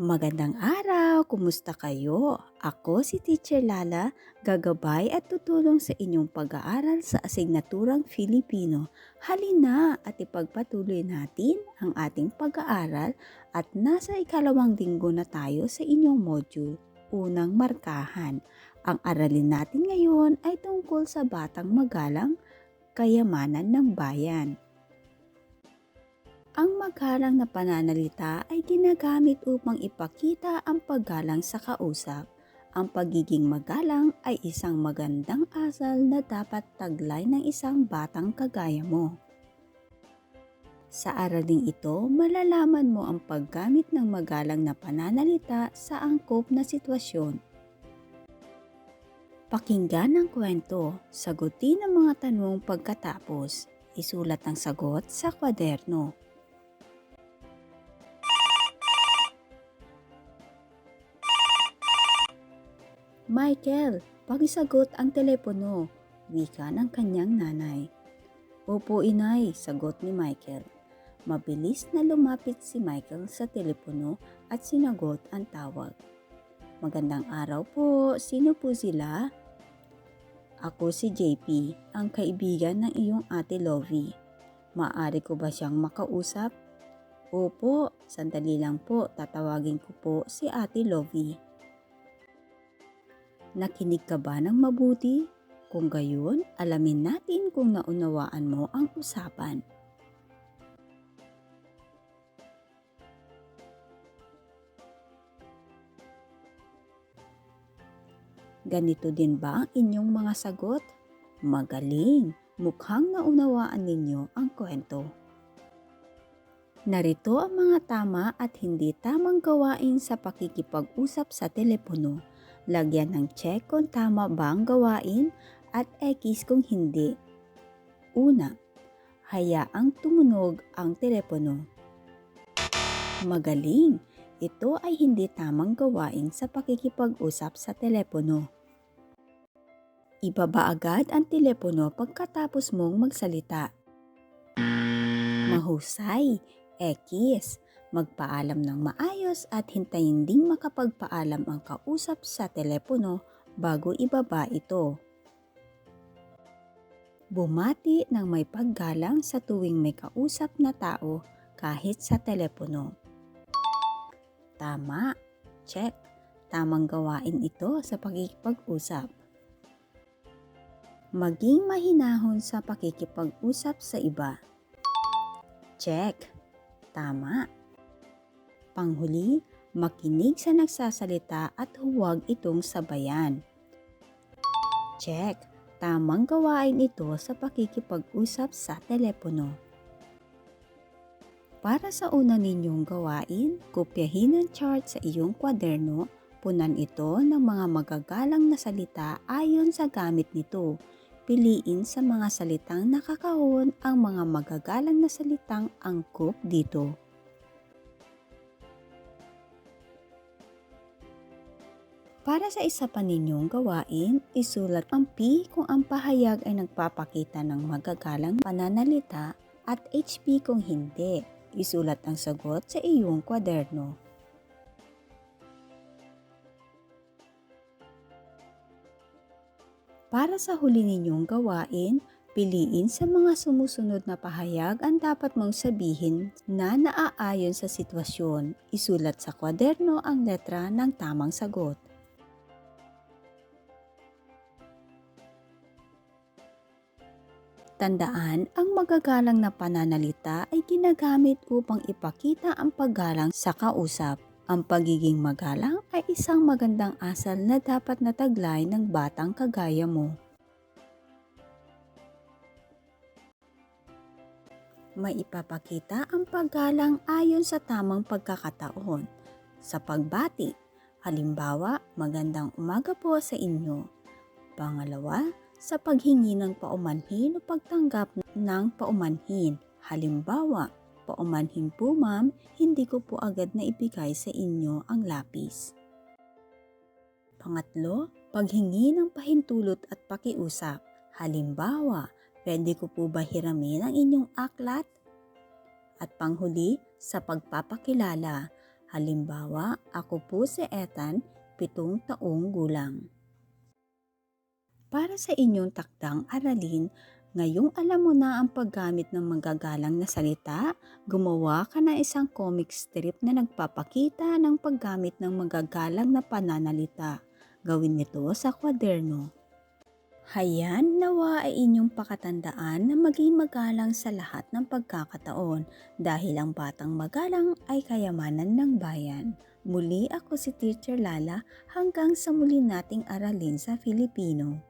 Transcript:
Magandang araw! Kumusta kayo? Ako si Teacher Lala, gagabay at tutulong sa inyong pag-aaral sa asignaturang Filipino. Halina at ipagpatuloy natin ang ating pag-aaral at nasa ikalawang linggo na tayo sa inyong module, unang markahan. Ang aralin natin ngayon ay tungkol sa batang magalang, kayamanan ng bayan. Ang magalang na pananalita ay ginagamit upang ipakita ang paggalang sa kausap. Ang pagiging magalang ay isang magandang asal na dapat taglay ng isang batang kagaya mo. Sa araling ito, malalaman mo ang paggamit ng magalang na pananalita sa angkop na sitwasyon. Pakinggan ang kwento, sagutin ang mga tanong pagkatapos, isulat ang sagot sa kwaderno. Michael, pakisagot ang telepono, wika ng kanyang nanay. Opo inay, sagot ni Michael. Mabilis na lumapit si Michael sa telepono at sinagot ang tawag. Magandang araw po, sino po sila? Ako si JP, ang kaibigan ng iyong ate Lovie. Maari ko ba siyang makausap? Opo, sandali lang po, tatawagin ko po si ate Lovie. Nakinig ka ba ng mabuti? Kung gayon, alamin natin kung naunawaan mo ang usapan. Ganito din ba ang inyong mga sagot? Magaling! Mukhang naunawaan ninyo ang kwento. Narito ang mga tama at hindi tamang gawain sa pakikipag-usap sa telepono. Lagyan ng check kung tama ba ang gawain at X kung hindi. Una, hayaang tumunog ang telepono. Magaling! Ito ay hindi tamang gawain sa pakikipag-usap sa telepono. Ibaba agad ang telepono pagkatapos mong magsalita. Mahusay! X. Magpaalam ng maayos at hintayin ding makapagpaalam ang kausap sa telepono bago ibaba ito. Bumati ng may paggalang sa tuwing may kausap na tao kahit sa telepono. Tama. Check. Tamang gawain ito sa pakikipag-usap. Maging mahinahon sa pakikipag-usap sa iba. Check. Tama. Panghuli, makinig sa nagsasalita at huwag itong sabayan. Check. Tamang gawain ito sa pakikipag-usap sa telepono. Para sa una ninyong gawain, kopyahin ang chart sa iyong kwaderno, punan ito ng mga magagalang na salita ayon sa gamit nito. Piliin sa mga salitang nakakahon ang mga magagalang na salitang angkop dito. Para sa isa pa ninyong gawain, isulat ang P kung ang pahayag ay nagpapakita ng magagalang pananalita at HP kung hindi. Isulat ang sagot sa iyong kwaderno. Para sa huli ninyong gawain, piliin sa mga sumusunod na pahayag ang dapat mong sabihin na naaayon sa sitwasyon. Isulat sa kwaderno ang letra ng tamang sagot. Tandaan, ang magagalang na pananalita ay ginagamit upang ipakita ang paggalang sa kausap. Ang pagiging magalang ay isang magandang asal na dapat nataglay ng batang kagaya mo. May ipapakita ang paggalang ayon sa tamang pagkakataon. Sa pagbati, halimbawa, magandang umaga po sa inyo. Pangalawa, sa paghingi ng paumanhin o pagtanggap ng paumanhin. Halimbawa, paumanhin po ma'am, hindi ko po agad na ibigay sa inyo ang lapis. Pangatlo, paghingi ng pahintulot at pakiusap. Halimbawa, pwede ko po ba hiramin ang inyong aklat? At panghuli, sa pagpapakilala. Halimbawa, ako po si Ethan, pitong taong gulang. Para sa inyong takdang aralin, ngayong alam mo na ang paggamit ng magagalang na salita, gumawa ka ng isang comic strip na nagpapakita ng paggamit ng magagalang na pananalita. Gawin ito sa kwaderno. Hayan nawa ay inyong pakatandaan na maging magalang sa lahat ng pagkakataon dahil ang batang magalang ay kayamanan ng bayan. Muli ako si Teacher Lala hanggang sa muli nating aralin sa Filipino.